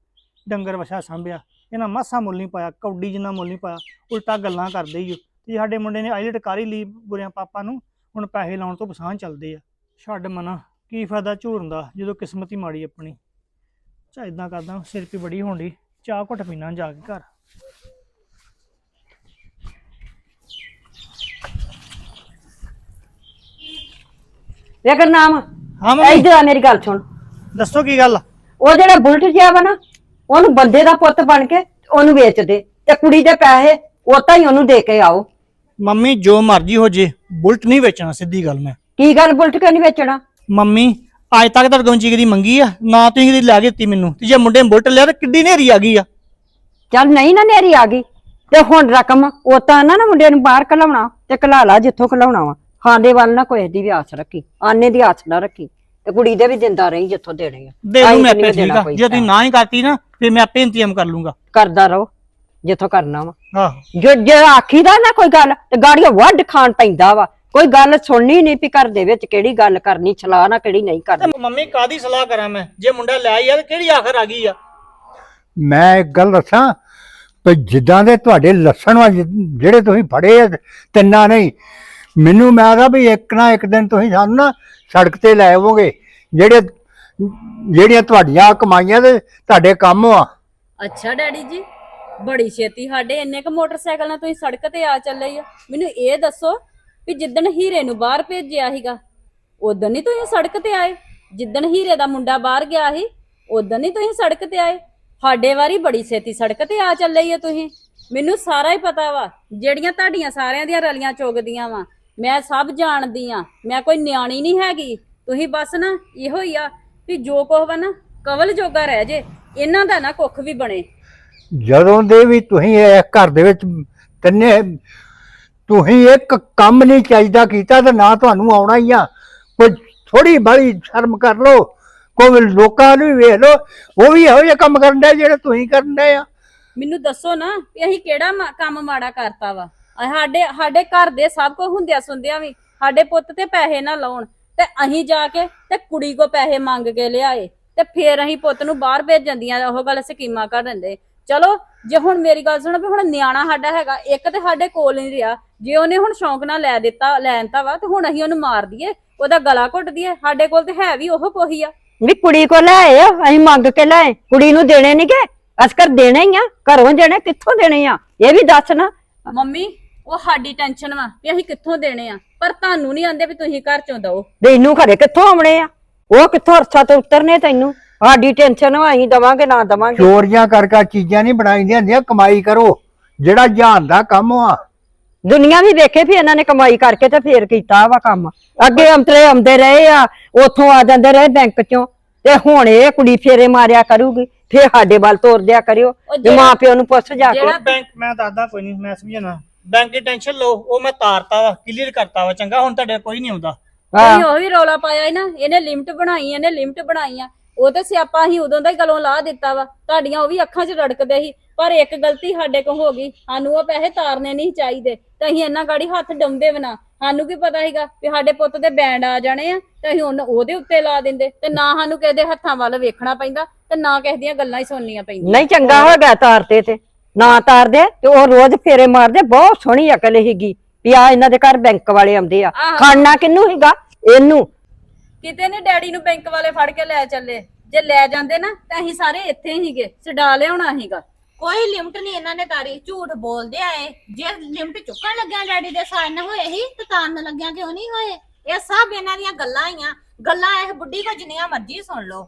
ਡੰਗਰ ਵਛਾ ਸੰਭਿਆ। ਇਹਨਾਂ ਮਾਸਾ ਮੁੱਲ ਨਹੀਂ ਪਾਇਆ ਕੌਡੀ ਜਿੰਨਾ ਮੁੱਲ ਨਹੀਂ ਪਾਇਆ ਉਲਟਾ ਗੱਲਾਂ ਕਰਦੇ ਹੀ। ਤੇ ਸਾਡੇ ਮੁੰਡੇ ਨੇ ਆਈਲਟ ਕਰ ਹੀ ਲਈ ਬੁਰਿਆਂ ਪਾਪਾ ਨੂੰ ਹੁਣ ਪੈਸੇ ਲਾਉਣ ਤੋਂ ਪਸਾਂ ਚੱਲਦੇ ਆ। ਛੱਡ ਮਨਾ ਕੀ ਫਾਇਦਾ ਝੂਰਨ ਦਾ ਜਦੋਂ ਕਿਸਮਤ ਹੀ ਮਾੜੀ ਆਪਣੀ। ਚਾ ਇਦਾਂ ਕਰਦਾ ਸਿਰ ਪੀ ਬੜੀ ਹੋਣੀ ਚਾਹ ਘੁੱਟ ਪੀਣਾ ਜਾ ਕੇ ਘਰ। ਵੇਖਰ ਨਾਮ ਹਾਂ ਮੰਮੀ। ਇੱਧਰ ਆ ਮੇਰੀ ਗੱਲ ਸੁਣ। ਦੱਸੋ ਕੀ ਗੱਲ? ਉਹ ਜਿਹੜਾ ਬੁਲਟ ਜਿਹਾ ਵਾ ਨਾ ਉਹਨੂੰ ਬੰਦੇ ਦਾ ਪੁੱਤ ਬਣ ਕੇ ਉਹਨੂੰ ਵੇਚ ਦੇ ਤੇ ਕੁੜੀ ਦੇ ਪੈਸੇ ਉਹ ਤਾਂ ਹੀ ਉਹਨੂੰ ਦੇ ਕੇ ਆਓ। ਮੰਮੀ ਜੋ ਮਰਜ਼ੀ ਹੋ ਜੇ ਬੁਲਟ ਨਹੀਂ ਵੇਚਣਾ ਸਿੱਧੀ ਗੱਲ ਮੈਂ। ਕੀ ਗੱਲ ਬੁਲਟ ਕਿਉਂ ਨਹੀਂ ਵੇਚਣਾ? ਮੰਮੀ ਅੱਜ ਤੱਕ ਕੋਲ ਚੀਜ਼ ਦੀ ਮੰਗੀ ਆ? ਨਾ ਤੁਸੀਂ ਕਦੀ ਲੈ ਕੇ ਦਿੱਤੀ ਮੈਨੂੰ। ਤੇ ਜੇ ਮੁੰਡੇ ਨੇ ਬੁਲਟ ਲਿਆ ਤਾਂ ਕਿੱਡੀ ਨੇਰੀ ਆ ਗਈ ਆ? ਚੱਲ ਨਹੀਂ ਨਾ ਨੇਰੀ ਆ ਗਈ। ਤੇ ਹੁਣ ਰਕਮ ਉਹ ਤਾਂ ਨਾ ਨਾ ਮੁੰਡੇ ਨੂੰ ਬਾਹਰ ਕਲਾਉਣਾ ਤੇ ਕਲਾ ਲਾ ਜਿੱਥੋਂ ਕਲਾਉਣਾ ਵਾ। ਖਾਂਦੇ ਵੱਲ ਨਾ ਕੋਈ ਦੀ ਵੀ ਆਸ ਰੱਖੀ ਆਨੇ ਦੀ ਆਸ ਨਾ ਰੱਖੀ। ਤੇ ਕੁੜੀ ਦੇ ਵੀ ਦਿੰਦਾ ਰਹੀ ਜਿੱਥੋਂ ਦੇਣੇ ਆ। ਦੇ ਦੂੰ ਮੈਂ ਆਪੇ ਠੀਕ ਆ। ਕੋਈ ਜੇ ਤੁਸੀਂ ਨਾ ਹੀ ਕਰਤੀ ਨਾ ਫਿਰ ਮੈਂ ਆਪੇ ਇੰਤਜ਼ਾਮ ਕਰ ਲੂੰਗਾ। ਕਰਦਾ ਰਹੋ ਜਿੱਥੋਂ ਕਰਨਾ ਵਾ। ਆਹੋ। ਜੋ ਜੇ ਆਖੀਦਾ ਨਾ ਕੋਈ ਗੱਲ ਤੇ ਗਾੜੀਆਂ ਵੱਢ ਖਾਣ ਪੈਂਦਾ ਵਾ। ਕੋਈ ਗੱਲ ਸੁਣਨੀ ਨਹੀਂ ਵੀ ਘਰ ਦੇ ਵਿੱਚ ਕਿਹੜੀ ਗੱਲ ਕਰਨੀ ਛਲਾ ਨਾ ਕਿਹੜੀ ਨਹੀਂ ਕਰਨੀ। ਮੰਮੀ ਕਾਦੀ ਸਲਾਹ ਕਰਾਂ ਮੈਂ? ਜੇ ਮੁੰਡਾ ਲੈ ਆਈ ਆ ਤਾਂ ਕਿਹੜੀ ਆਖਰ ਆ ਗਈ ਆ? ਮੈਂ ਇੱਕ ਗੱਲ ਦੱਸਾਂ ਵੀ ਜਿੱਦਾਂ ਦੇ ਤੁਹਾਡੇ ਲੱਛਣ ਵਾ ਜਿ- ਜਿਹੜੇ ਤੁਸੀਂ ਫੜੇ ਆ ਤਿੰਨਾਂ ਨਹੀਂ ਮੈਨੂੰ ਮੈਂ ਆਦਾ ਵੀ ਇੱਕ ਨਾ ਇੱਕ ਦਿਨ ਤੁਸੀਂ ਸਾਨੂੰ ਨਾ ਸੜਕ ਤੇ ਲੈ ਆਵੋਗੇ। ਜਿਹੜੇ ਜਿਹੜੀਆਂ ਤੁਹਾਡੀਆਂ ਕਮਾਈਆਂ ਤੇ ਤੁਹਾਡੇ ਕੰਮ ਆ। ਅੱਛਾ ਡੈਡੀ ਜੀ, ਬੜੀ ਛੇਤੀ ਸਾਡੇ ਇੰਨੇ ਕ ਮੋਟਰਸਾਈਕਲ ਨਾਲ ਤੁਸੀਂ ਸੜਕ ਤੇ ਆ ਚੱਲੇ ਆ ਮੈਨੂੰ ਇਹ ਦੱਸੋ ਵੀ ਜਿੱਦਣ ਹੀਰੇ ਨੂੰ ਬਾਹਰ ਭੇਜਿਆ ਸੀਗਾ ਉਦੋਂ ਨਹੀਂ ਤੁਸੀਂ ਸੜਕ ਤੇ ਆਏ। ਜਿੱਦਣ ਹੀਰੇ ਦਾ ਮੁੰਡਾ ਬਾਹਰ ਗਿਆ ਸੀ ਉਦੋਂ ਨਹੀਂ ਤੁਸੀਂ ਸੜਕ ਤੇ ਆਏ। ਸਾਡੇ ਵਾਰੀ ਬੜੀ ਛੇਤੀ ਸੜਕ ਤੇ ਆ ਚੱਲੇ ਆ ਤੁਸੀਂ। ਮੈਨੂੰ ਸਾਰਾ ਹੀ ਪਤਾ ਵਾ, ਜਿਹੜੀਆਂ ਤੁਹਾਡੀਆਂ ਸਾਰਿਆਂ ਦੀਆਂ ਰਲੀਆਂ ਚੁਗਦੀਆਂ ਵਾ ਮੈਂ ਸਭ ਜਾਣਦੀ ਆ। ਮੈਂ ਕੋਈ ਨਿਆਣੀ ਨਹੀਂ ਹੈਗੀ। ਤੁਸੀਂ ਬਸ ਨਾ ਇਹੋ ਹੀ ਆ ਵੀ ਜੋ ਕੁਛ ਵਾ ਨਾ ਕਵਲ ਜੋਗਾ ਰਹਿ ਜੇ। ਇਹਨਾਂ ਦਾ ਨਾ ਕੁੱਖ ਵੀ ਬਣੇ। ਜਦੋਂ ਦੇ ਵੀ ਤੁਸੀਂ ਇਹ ਘਰ ਦੇ ਵਿੱਚ ਤਿੰਨੇ ਤੁਸੀਂ ਇੱਕ ਕੰਮ ਨਹੀਂ ਚਾਹੀਦਾ ਕੀਤਾ ਤੇ ਨਾ ਤੁਹਾਨੂੰ ਆਉਣਾ ਹੀ ਆ। ਕੋਈ ਥੋੜੀ ਬਾਲੀ ਸ਼ਰਮ ਕਰ ਲੋ ਕੋਈ ਲੋਕਾਂ ਨੂੰ ਵੀ ਵੇਖ ਲੋ ਉਹ ਵੀ ਇਹੋ ਜਿਹੇ ਕੰਮ ਕਰਨ ਦੇ ਜਿਹੜੇ ਤੁਸੀਂ ਕਰਨ ਦੇ ਆ। ਮੈਨੂੰ ਦੱਸੋ ਨਾ ਵੀ ਅਸੀਂ ਕਿਹੜਾ ਮਾ- ਕੰਮ ਮਾੜਾ ਕਰਤਾ ਵਾ? ਸਾਡੇ ਸਾਡੇ ਘਰ ਦੇ ਸਭ ਕੁਝ ਹੁੰਦਿਆ ਸੁੰਦਿਆਂ ਵੀ ਸਾਡੇ ਪੁੱਤ ਤੇ ਪੈਸੇ ਨਾ ਲਾਉਣ। ਤੇ ਅਸੀਂ ਜਾ ਕੇ ਤੇ ਕੁੜੀ ਕੋ ਪੈਸੇ ਮੰਗ ਕੇ ਲਿਆਏ। ਤੇ ਫੇਰ ਅਸੀਂ ਪੁੱਤ ਨੂੰ ਬਾਹਰ ਭੇਜਣ ਦੀਆਂ ਉਹ ਗੱਲ ਸਕੀਮਾਂ ਕਰ ਦਿੰਦੇ। ਚਲੋ ਜੇ ਹੁਣ ਮੇਰੀ ਗੱਲ ਸੁਣੋ ਵੀ ਹੁਣ ਨਿਆਣਾ ਸਾਡਾ ਹੈਗਾ ਇੱਕ ਤੇ ਸਾਡੇ ਕੋਲ ਨਹੀਂ ਰਿਹਾ। ਜੇ ਉਹਨੇ ਹੁਣ ਸ਼ੌਂਕ ਨਾਲ ਲੈ ਦਿੱਤਾ ਲੈਣਤਾ ਵਾ ਤੇ ਹੁਣ ਅਸੀਂ ਉਹਨੂੰ ਮਾਰ ਦਈਏ ਉਹਦਾ ਗਲਾ ਘੁੱਟ ਦਈਏ। ਸਾਡੇ ਕੋਲ ਤੇ ਹੈ ਵੀ ਉਹ ਕੋਹੀ ਆ। ਵੀ ਕੁੜੀ ਕੋ ਲੈ ਆਏ ਆ, ਅਸੀਂ ਮੰਗ ਕੇ ਲੈ। ਕੁੜੀ ਨੂੰ ਦੇਣੇ ਨਹੀਂ ਕਿ ਅਸਕਰ ਦੇਣੇ ਹੀ ਆ ਘਰੋਂ ਦੇਣੇ ਕਿੱਥੋਂ ਦੇਣੇ ਆ? ਇਹ ਵੀ ਦੱਸ ਨਾ। ਮੰਮੀ ਉਹ ਸਾਡੀ ਟੈਨਸ਼ਨ ਵਾ ਵੀ ਅਸੀਂ ਕਿੱਥੋਂ ਦੇਣੇ ਆ। ਪਰ ਤੁਹਾਨੂੰ ਨਹੀਂ ਆਂਦੇ ਵੀ ਤੁਸੀਂ ਘਰ ਚੋਂ ਦਓ। ਵੀ ਇਹਨੂੰ ਖਰੇ ਕਿੱਥੋਂ ਆਉਣੇ ਆ? ਉਹ ਕਿੱਥੋਂ ਅਰਸਾ ਤੋਂ ਉਤਰਨੇ ਤੈਨੂੰ? ਸਾਡੀ ਟੈਨਸ਼ਨ ਵਾ ਅਸੀਂ ਦਵਾਂਗੇ ਨਾ ਦਵਾਂਗੇ। ਚੋਰੀਆਂ ਕਰ ਕਰ ਚੀਜ਼ਾਂ ਨਹੀਂ ਬਣਾਈਆਂ ਹੁੰਦੀਆਂ ਕਮਾਈ ਕਰੋ। ਜਿਹੜਾ ਜਹਾਨ ਦਾ ਕੰਮ ਆ। ਦੁਨੀਆ ਵੀ ਵੇਖੇ ਵੀ ਇਹਨਾਂ ਨੇ ਕਮਾਈ ਕਰਕੇ ਤੇ ਫੇਰ ਕੀਤਾ ਵਾ ਕੰਮ। ਅੱਗੇ ਅੰਤਰੇ ਆਉਂਦੇ ਰਹੇ ਆ ਉਥੋਂ ਆ ਜਾਂਦੇ ਰਹੇ ਬੈਂਕ ਚੋਂ। ਤੇ ਹੁਣ ਇਹ ਕੁੜੀ ਫੇਰੇ ਮਾਰਿਆ ਕਰੂਗੀ ਫੇਰ ਸਾਡੇ ਵੱਲ ਤੋਰ ਦਿਆ ਕਰਿਓ। ਜੇ ਮਾਂ ਪਿਓ ਨੂੰ ਪੁੱਛ ਜਾ ਕੇ। ਜਿਹੜਾ- ਬੈਂਕ ਮੈਂ ਦੱਸਦਾ ਕੋਈ ਨਹੀਂ ਮੈਂ ਸਮਝਣਾ ਬੈਂਕ ਦੀ ਟੈਨਸ਼ਨ ਲਓ ਉਹ ਮੈਂ ਤਾਰਤਾ ਵਾ ਕਲੀਅਰ ਕਰਤਾ ਵਾ ਚੰਗਾ ਹੁਣ ਤੁਹਾਡੇ ਕੋਈ ਨਹੀਂ ਆਉਂਦਾ। ਤੁਸੀਂ ਉਹੀ ਰੌਲਾ ਪਾਇਆ ਸੀ ਨਾ ਇਹਨੇ ਲਿਮਟ ਬਣਾਈ ਇਹਨੇ ਲਿਮਟ ਬਣਾਈ ਆ। ਉਹ ਤੇ ਸਿਆਪਾ ਹੀ ਉਦੋਂ ਦਾ ਹੀ ਗਲੋਂ ਲਾ ਦਿੱਤਾ ਵਾ ਤੁਹਾਡੀਆਂ ਉਹ ਵੀ ਅੱਖਾਂ 'ਚ ਰੜਕਦੇ ਸੀ ਪਰ ਇੱਕ ਗਲਤੀ ਸਾਡੇ ਕੋਲ ਹੋ ਗਈ ਸਾਨੂੰ ਉਹ ਪੈਸੇ ਤਾਰਨੇ ਨਹੀਂ ਚਾਹੀਦੇ ਤੇ ਅਸੀਂ ਇੰਨਾ ਗਾੜੀ ਹੱਥ ਡੰਦੇ ਬਣਾ ਸਾਨੂੰ ਕੀ ਪਤਾ ਸੀਗਾ ਵੀ ਸਾਡੇ ਪੁੱਤ ਦੇ ਬੈਂਡ ਆ ਜਾਣੇ ਆ ਤੇ ਅਸੀਂ ਉਹਨ- ਉਹਦੇ ਉੱਤੇ ਲਾ ਦਿੰਦੇ ਤੇ ਨਾ ਸਾਨੂੰ ਕਿਸੇ ਦੇ ਹੱਥਾਂ ਵੱਲ ਵੇਖਣਾ ਪੈਂਦਾ ਤੇ ਨਾ ਕਿਸੇ ਦੀਆਂ ਗੱਲਾਂ ਹੀ ਸੁਣਨੀਆਂ ਪੈਂਦੀਆਂ। ਨਹੀਂ ਚੰਗਾ ਹੋ ਗਿਆ ਤਾਰਤੇ ਤੇ। ਨਾ ਤਾਰਦੇ ਤੇ ਉਹ ਰੋਜ਼ ਫੇਰੇ ਮਾਰਦੇ ਬਹੁਤ ਸੋਹਣੀ ਅਕਲ ਹੀਗੀ ਵੀ ਆ ਇਹਨਾਂ ਦੇ ਘਰ ਬੈਂਕ ਵਾਲੇ ਆਉਂਦੇ ਆ। ਆਹੋ। ਖਾਣਾ ਕਿੰਨੂੰ ਹੀਗਾ ਇਹਨੂੰ। ਕਿਤੇ ਨੇ ਡੈਡੀ ਨੂੰ ਬੈਂਕ ਵਾਲੇ ਫੜ ਕੇ ਲੈ ਚੱਲੇ। ਜੇ ਲੈ ਜਾਂਦੇ ਨਾ ਤਾਂ ਅਸੀਂ ਸਾਰੇ ਇੱਥੇ ਹੀਗੇ ਛਡਾ ਲਿਆਉਣਾ ਸੀਗਾ। ਕੋਈ ਲਿਮਟ ਨਹੀਂ ਇਹਨਾਂ ਨੇ ਤਾਰੀ ਝੂਠ ਬੋਲਦੇ ਆਏ। ਜੇ ਲਿਮਟ ਚੁੱਕਣ ਲੱਗਿਆ ਡੈਡੀ ਦੇ ਸਾਈਨ ਹੋਏ ਹੀ ਤੇ ਤਾਰਨ ਲੱਗਿਆ ਕਿਉਂ ਨਹੀਂ ਹੋਏ? ਇਹ ਸਭ ਇਹਨਾਂ ਦੀਆਂ ਗੱਲਾਂ ਹੀ ਆ ਗੱਲਾਂ ਇਹ ਬੁੱਢੀ ਕੋ ਜਿੰਨੀਆਂ ਮਰਜ਼ੀ ਸੁਣ ਲਓ।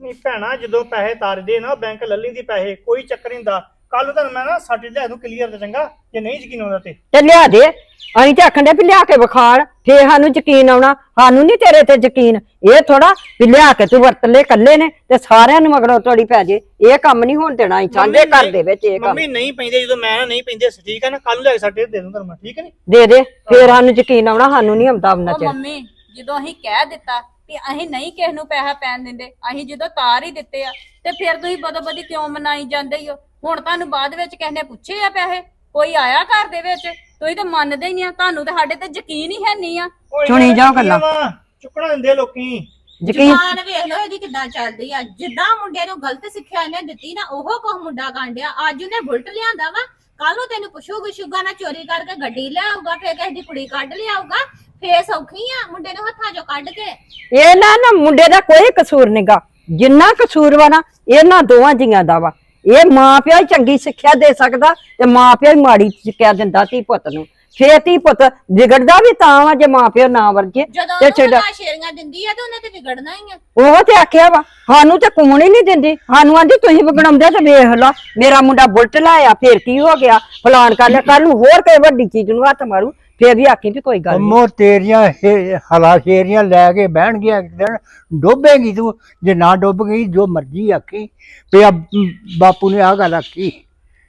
ਨਹੀਂ ਭੈਣਾ ਜਦੋਂ ਪੈਸੇ ਤਾਰਦੇ ਨਾ ਬੈਂਕ ਲੱਲੀ ਦੀ ਪੈਸੇ ਕੋਈ ਚੱਕਰ ਨਹੀਂ ਹੁੰਦਾ। ਕੱਲ ਤੁਹਾਨੂੰ ਮੈਂ ਨਾ ਸਾਡੇ ਲਿਆ ਦੂੰ ਕਲੀਅਰ ਤੇ ਚੰਗਾ ਜੇ ਨਹੀਂ ਯਕੀਨ ਆਉਂਦਾ ਤੇ। ਤੇ ਲਿਆ ਦੇ। ਅਸੀਂ ਤੇ ਆਖਣ ਦੇ ਵੀ ਲਿਆ ਕੇ ਵਿਖਾੜ ਫੇਰ ਸਾਨੂੰ ਯਕੀਨ ਆਉਣਾ ਸਾਨੂੰ ਨਹੀਂ ਤੇਰੇ ਤੇ ਯਕੀਨ। ਇਹ ਥੋੜਾ ਵੀ ਲਿਆ ਕੇ ਤੂੰ ਵਰਤ ਲੈ ਕੱਲੇ ਨੇ ਤੇ ਸਾਰਿਆਂ ਨੂੰ ਮਗਰੋਂ ਤੋੜੀ ਪੈ ਜੇ। ਇਹ ਕੰਮ ਨਹੀਂ ਹੋਣ ਦੇਣਾ ਅਸੀਂ ਸਾਂਝੇ ਮੰਮੀ ਘਰ ਦੇ ਵਿੱਚ ਇਹ ਕੰਮ। ਮੰਮੀ ਨਹੀਂ ਪੈਂਦੇ ਜਦੋਂ ਮੈਂ ਨਾ ਨਹੀਂ ਪੈਂਦੇ ਠੀਕ ਹੈ ਨਾ ਕੱਲ ਨੂੰ ਲੈ ਕੇ ਸਾਡੇ ਦੇ ਦੂੰ ਤੁਹਾਨੂੰ ਮੈਂ ਠੀਕ ਹੈ ਨੀ? ਦੇ ਦੇ ਫੇਰ ਸਾਨੂੰ ਯਕੀਨ ਆਉਣਾ ਸਾਨੂੰ ਨਹੀਂ ਆਉਂਦਾ ਉਹਨਾਂ ਉਹ ਮੰਮੀ ਜਦੋਂ ਅਸੀਂ ਕਹਿ ਦਿੱਤਾ ਵੀ ਅਸੀਂ ਨਹੀਂ ਕਿਸ ਨੂੰ ਪੈਸਾ ਪੈਣ ਦਿੰਦੇ ਅਸੀਂ ਜਦੋਂ ਤਾਰ ਹੀ ਦਿੱਤੇ ਆ ਤੇ ਫਿਰ ਤੁਸੀਂ ਬਦੋ ਬਦੀ ਕਿਉਂ ਮਨਾਈ ਜਾਂਦੇ ਹੋ? ਹੁਣ ਤੁਹਾਨੂੰ ਬਾਅਦ ਵਿੱਚ ਕਿਸੇ ਨੇ ਪੁੱਛੇ ਆ ਪੈਸੇ? ਕੋਈ ਆਇਆ ਘਰ ਦੇ ਵਿੱਚ? ਤੁਸੀਂ ਤਾਂ ਮੰਨਦੇ ਹੀ ਨਹੀਂ ਆ। ਤੁਹਾਨੂੰ ਤਾਂ ਸਾਡੇ ਤੇ ਯਕੀਨ ਹੀ ਹੈ ਨਹੀਂ ਆ। ਇਹਨਾਂ ਜਾਓ ਗੱਲਾਂ। ਵਾ, ਚੁੱਕਣਾ ਦਿੰਦੇ ਲੋਕੀ। ਯਕੀਨ ਜ਼ੁਬਾਨ ਵੇਖ ਲਓ ਇਹਦੀ ਕਿੱਦਾਂ ਚੱਲਦੀ ਆ। ਜਿੱਦਾਂ ਮੁੰਡੇ ਨੂੰ ਗਲਤ ਸਿੱਖਿਆ ਇਹਨੇ ਦਿੱਤੀ ਨਾ ਉਹ ਕੋ ਮੁੰਡਾ ਕਾਂਡਿਆ। ਅੱਜ ਉਹਨੇ ਬੁਲਟ ਲਿਆਂਦਾ ਵਾ। ਕੱਲ ਨੂੰ ਤੈਨੂੰ ਪੁੱਛੂਗੀ ਸ਼ੁਗਾ ਨਾ ਚੋਰੀ ਕਰਕੇ ਗੱਡੀ ਲਿਆਊਗਾ ਫੇਰ ਕਿਸੇ ਦੀ ਕੁੜੀ ਕੱਢ ਲਿਆਊਗਾ। ਫੇਰ ਸੌਖੀ ਆ ਮੁੰਡੇ ਨੂੰ ਹੱਥਾਂ 'ਚੋਂ ਕੱਢ ਕੇ। ਇਹ ਨਾ ਨਾ ਮੁੰਡੇ ਦਾ ਕੋਈ ਕਸੂਰ ਨਹੀਂਗਾ ਜਿੰਨਾ ਕਸੂਰ ਵਾ ਨਾ ਇਹਨਾਂ ਦੋਵਾਂ ਜੀਆਂ ਦਾ ਵਾ। ਇਹ ਮਾਂ ਪਿਓ ਹੀ ਚੰਗੀ ਸਿੱਖਿਆ ਦੇ ਸਕਦਾ ਤੇ ਮਾਂ ਪਿਓ ਹੀ ਮਾੜੀ ਸਿੱਖਿਆ ਦਿੰਦਾ ਧੀ ਪੁੱਤ ਨੂੰ। ਫੇਰ ਧੀ ਪੁੱਤ ਵਿਗੜਦਾ ਵੀ ਤਾਂ ਵਾ ਜੇ ਮਾਂ ਪਿਓ ਨਾ ਵਰਗੇ ਜਦੋਂ ਤੇ ਉਹਨੂੰ ਛੱਡ ਨਾ ਸ਼ੇਰੀਆਂ ਦਿੰਦੀ ਆ ਤੇ ਉਹਨੇ ਤੇ ਵਿਗੜਨਾ ਹੀ ਆ। ਉਹ ਤੇ ਆਖਿਆ ਵਾ ਸਾਨੂੰ ਤੇ ਕੁਮਣ ਹੀ ਨਹੀਂ ਦਿੰਦੀ। ਸਾਨੂੰ ਆਂਦੀ ਤੁਸੀਂ ਵਿਗੜਾਉਂਦੇ ਤੇ ਵੇਖ ਲਾ ਮੇਰਾ ਮੁੰਡਾ ਬੁਲਟ ਲਾਇਆ ਫੇਰ ਕੀ ਹੋ ਗਿਆ? ਫਲਾਣ ਕਰ ਲਿਆ ਕੱਲ ਨੂੰ ਹੋਰ ਕੋਈ ਵੱਡੀ ਚੀਜ਼ ਨੂੰ ਹੱਥ ਮਾਰੂ ਫੇਰ ਵੀ ਆਖੀ ਵੀ ਕੋਈ ਗੱਲ ਨਹੀਂ ਅੰਮੋ ਤੇਰੀਆਂ ਹਲਾ ਸ਼ੇਰੀਆਂ ਲੈ ਕੇ ਬਹਿਣਗੀਆਂ ਇੱਕ ਦਿਨ ਡੋਬੇਗੀ ਤੂੰ। ਜੇ ਨਾ ਡੁੱਬ ਗਈ ਜੋ ਮਰਜ਼ੀ ਆਖੀ। ਤੇ ਆ ਬਾਪੂ ਨੇ ਆ ਗੱਲ ਆਖੀ।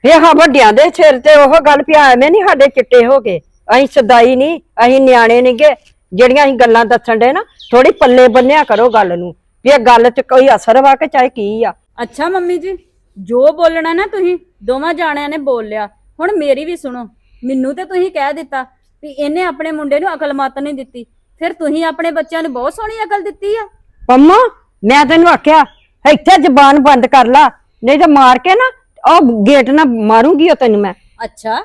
ਇਹ ਹਾਂ ਵੱਡਿਆਂ ਦੇ ਸਿਰ ਤੇ ਉਹ ਗੱਲ ਪਿਆ ਐਵੇਂ ਨਹੀਂ ਸਾਡੇ ਚਿੱਟੇ ਹੋ ਗਏ। ਅਸੀਂ ਸਦਾਈ ਨਹੀਂ ਅਸੀਂ ਨਿਆਣੇ ਨਹੀਂਗੇ। ਜਿਹੜੀਆਂ ਅਸੀਂ ਗੱਲਾਂ ਦੱਸਣ ਦੇ ਨਾ ਥੋੜੀ ਪੱਲੇ ਬੰਨਿਆ ਕਰੋ ਗੱਲ ਨੂੰ। ਵੀ ਇਹ ਗੱਲ 'ਚ ਕੋਈ ਅਸਰ ਵਾ ਕਿ ਚਾਹੇ ਕੀ ਆ। ਅੱਛਾ ਮੰਮੀ ਜੀ ਜੋ ਬੋਲਣਾ ਨਾ ਤੁਸੀਂ ਦੋਵਾਂ ਜਾਣਿਆਂ ਨੇ ਬੋਲ ਲਿਆ। ਹੁਣ ਮੇਰੀ ਵੀ ਸੁਣੋ ਮੈਨੂੰ ਤੇ ਤੁਸੀਂ ਕਹਿ ਦਿੱਤਾ ਵੀ ਇਹਨੇ ਆਪਣੇ ਮੁੰਡੇ ਨੂੰ ਅਕਲ ਮਤ ਨਹੀਂ ਦਿੱਤੀ। ਫਿਰ ਤੁਸੀਂ ਆਪਣੇ ਬੱਚਿਆਂ ਨੂੰ ਬਹੁਤ ਸੋਹਣੀ ਅਕਲ ਦਿੱਤੀ ਆ। ਪੰਮਾ ਮੈਂ ਤੈਨੂੰ ਆਖਿਆ ਇੱਥੇ ਜ਼ਬਾਨ ਬੰਦ ਕਰ ਲਾ ਨਹੀਂ ਤਾਂ ਮਾਰ ਕੇ ਨਾ ਉਹ ਗੇਟ ਨਾ ਮਾਰੂੰਗੀ ਉਹ ਤੈਨੂੰ ਮੈਂ। ਅੱਛਾ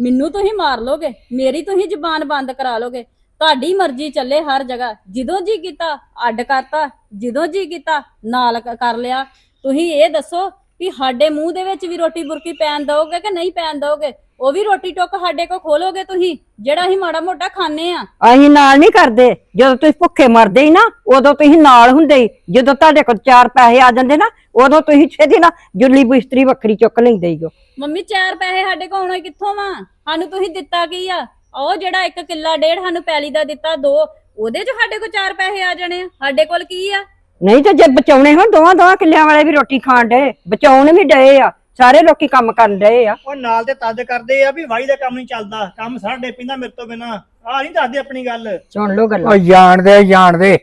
ਮੈਨੂੰ ਤੁਸੀਂ ਮਾਰ ਲੋਗੇ ਮੇਰੀ ਤੁਸੀਂ ਜ਼ੁਬਾਨ ਬੰਦ ਕਰਾ ਲੋਗੇ। ਤੁਹਾਡੀ ਮਰਜ਼ੀ ਚੱਲੇ ਹਰ ਜਗ੍ਹਾ ਜਦੋਂ ਜੀ ਕੀਤਾ ਅੱਡ ਕਰਤਾ ਜਦੋਂ ਜੀ ਕੀਤਾ ਨਾਲ ਕ- ਕਰ ਲਿਆ। ਤੁਸੀਂ ਇਹ ਦੱਸੋ ਵੀ ਸਾਡੇ ਮੂੰਹ ਦੇ ਵਿੱਚ ਵੀ ਰੋਟੀ ਬੁਰਕੀ ਪੈਣ ਦਓਗੇ ਕਿ ਨਹੀਂ ਪੈਣ ਦਓਗੇ ਉਹ ਵੀ ਰੋਟੀ ਟੁੱਕ ਸਾਡੇ ਕੋ ਖੋਲੋਗੇ ਤੁਸੀਂ ਜਿਹੜਾ ਅਸੀਂ ਮਾੜਾ ਮੋਟਾ ਖਾਣੇ ਆ। ਅਸੀਂ ਨਾਲ ਨਹੀਂ ਕਰਦੇ। ਜਦੋਂ ਤੁਸੀਂ ਭੁੱਖੇ ਮਰਦੇ ਹੀ ਨਾ ਉਦੋਂ ਤੁਸੀਂ ਨਾਲ ਹੁੰਦੇ ਹੀ। ਜਦੋਂ ਤੁਹਾਡੇ ਕੋਲ ਚਾਰ ਪੈਸੇ ਆ ਜਾਂਦੇ ਨਾ ਉਦੋਂ ਤੁਸੀਂ ਛੇਤੀ ਨਾ ਜੁੱਲੀ ਬਿਸਤਰੀ ਵੱਖਰੀ ਚੁੱਕ ਲੈਂਦੇ ਹੀ ਹੋ ਮੰਮੀ ਚਾਰ ਪੈਸੇ ਸਾਡੇ ਕੋਲ ਆਉਣੇ ਕਿੱਥੋਂ ਵਾ ਸਾਨੂੰ ਤੁਸੀਂ ਦਿੱਤਾ ਕੀ ਆ? ਉਹ ਜਿਹੜਾ ਇੱਕ ਕਿੱਲਾ ਡੇਢ ਸਾਨੂੰ ਪੈਲੀ ਦਾ ਦਿੱਤਾ ਦੋ ਉਹਦੇ ਚ ਸਾਡੇ ਕੋਲ ਚਾਰ ਪੈਸੇ ਆ ਜਾਣੇ ਆ। ਸਾਡੇ ਕੋਲ ਕੀ ਆ? ਨਹੀਂ ਤੇ ਜੇ ਬਚਾਉਣੇ ਹੋਣ ਦੋਵਾਂ ਦੋਵਾਂ ਕਿੱਲਿਆਂ ਵਾਲੇ ਵੀ ਰੋਟੀ ਖਾਣ ਡਏ। ਬਚਾਉਣ ਵੀ ਡਏ ਆ। ਸਾਰੇ ਲੋਕੀ ਕੰਮ ਕਰਨ ਡਏ ਆ। ਉਹ ਨਾਲ ਤੇ ਤਦ ਕਰਦੇ ਆ ਵੀ ਵਾਈ ਦਾ ਕੰਮ ਨਹੀਂ ਚੱਲਦਾ। ਕੰਮ ਸਾਡੇ ਪਿੰਦਾ ਮੇਰੇ ਤੋਂ ਬਿਨਾ। ਆ ਨਹੀਂ ਦੱਸਦੇ ਆਪਣੀ ਗੱਲ। ਸੁਣ ਲਓ ਗੱਲਾਂ। ਉਹ ਜਾਣਦੇ ਜਾਣਦੇ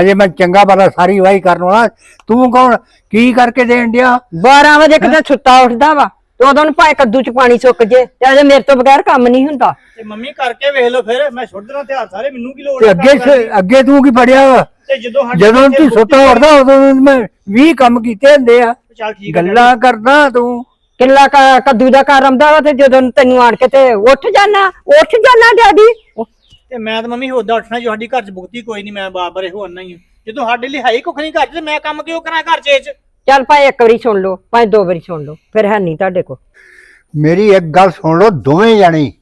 ਅਜੇ ਮੈਂ ਚੰਗਾ ਭਲਾ ਸਾਰੀ ਵਾਹੀ ਕਰਨ ਵਾਲਾ। ਤੂੰ ਕੌਣ? ਕੀ ਕਰਕੇ ਦੇਣ ਡਿਆ? 12 ਵਜੇ ਕਿਤੇ ਸੁੱਤਾ ਉੱਠਦਾ ਵਾ। ਤੇ ਉਦੋਂ ਨੂੰ ਭਾਵੇਂ ਕੱਦੂ ਚ ਪਾਣੀ ਸੁੱਕ ਜੇ ਤੇ ਅਜੇ ਮੇਰੇ ਤੋਂ ਬਗੈਰ ਕੰਮ ਨਹੀਂ ਹੁੰਦਾ। ਤੇ ਮੰਮੀ ਕਰਕੇ ਵੇਖ ਲਓ ਫਿਰ ਮੈਂ ਛੁੱਟ ਦੇਣਾ ਹਥਿਆਰ ਸਾਰੇ ਮੈਨੂੰ ਕੀ ਲੋੜ ਤੇ ਆ ਅੱਗੇ ਕੰਮ ਕਰਨ ਦੀ? ਸ- ਅੱਗੇ ਤੂੰ ਕੀ ਫੜਿਆ ਵਾ? ਤੇ ਜਦੋਂ ਸਾਡੇ ਜਦੋਂ ਤੂੰ ਸੁੱਤਾ ਉੱਠਦਾ ਉਦੋਂ ਮੈਂ 20 ਕੰਮ ਕੀਤੇ ਹੁੰਦੇ ਆ। ਚੱਲ ਠੀਕ ਆ ਗੱਲਾਂ ਕਰਦਾ ਤੂੰ। ਕਿੱਲਾ ਕ- ਕੱਦੂ ਦਾ ਘਰ ਆਉਂਦਾ ਵਾ ਤੇ ਜਦੋਂ ਤੈਨੂੰ ਆਣ ਕੇ ਤੇ ਉੱਠ ਜਾਣਾ ਉੱਠ ਜਾਣਾ ਡੈਡੀ। ਤੇ ਮੈਂ ਤਾਂ ਮੰਮੀ ਹੋਦਾ ਉੱਠਣਾ ਜੋ ਸਾਡੀ ਘਰ ਚ ਭੁਗਤੀ ਕੋਈ ਨਹੀਂ ਮੈਂ ਬਾਬਰੇ ਹੋਣਾ ਹੀ ਆ। ਜਦੋਂ ਸਾਡੇ ਲਈ ਹੈ ਹੀ ਕੁੱਖ ਨਹੀਂ ਘਰ ਚ ਤੇ ਮੈਂ ਕੰਮ ਕਿਉਂ ਕਰਾਂ ਘਰ ਚ ਇਹ ਚ? ਚੱਲ ਭਾਵੇਂ ਇੱਕ ਵਾਰੀ ਸੁਣ ਲਓ ਭਾਵੇਂ ਦੋ ਵਾਰੀ ਸੁਣ ਲਓ ਫਿਰ ਹੈ ਨਹੀਂ ਤੁਹਾਡੇ ਕੋਲ। ਮੇਰੀ ਇੱਕ ਗੱਲ ਸੁਣ ਲਓ ਦੋਵੇਂ ਜਾਣੀ।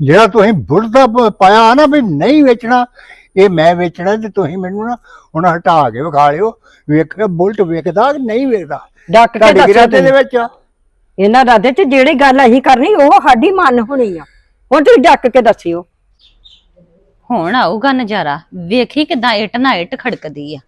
ਜਿਹੜਾ ਤੁਸੀਂ ਬੁੱਢ ਦਾ ਪ- ਪਾਇਆ ਨਾ ਵੀ ਨਹੀਂ ਵੇਚਣਾ ਇਹ ਮੈਂ ਵੇਚਣਾ ਤੇ ਤੁਸੀਂ ਮੈਨੂੰ ਨਾ ਹੁਣ ਹਟਾ ਕੇ ਵਿਖਾ ਲਿਓ। ਵੇਖ ਬੁਲਟ ਵੇਚਦਾ ਕਿ ਨਹੀਂ ਵੇਚਦਾ ਡੱਕ ਕੇ ਤੁਹਾਡੇ ਦੱਸੋ ਗਿਰਾਤੇ ਦੇ। ਵਿੱਚ ਆ। ਇਹਨਾਂ ਰਾਦੇ ਚ ਜਿਹੜੀ ਗੱਲ ਅਸੀਂ ਕਰਨੀ ਉਹ ਸਾਡੀ ਮਨ ਹੋਣੀ ਆ। ਹੁਣ ਤੁਸੀਂ ਡੱਕ ਕੇ ਦੱਸਿਓ। ਹੁਣ ਆਊਗਾ ਨਜ਼ਾਰਾ। ਵੇਖੀ ਕਿਦਾਂ ਇੱਟ ਨਾ ਇੱਟ ਖੜਕਦੀ ਆ।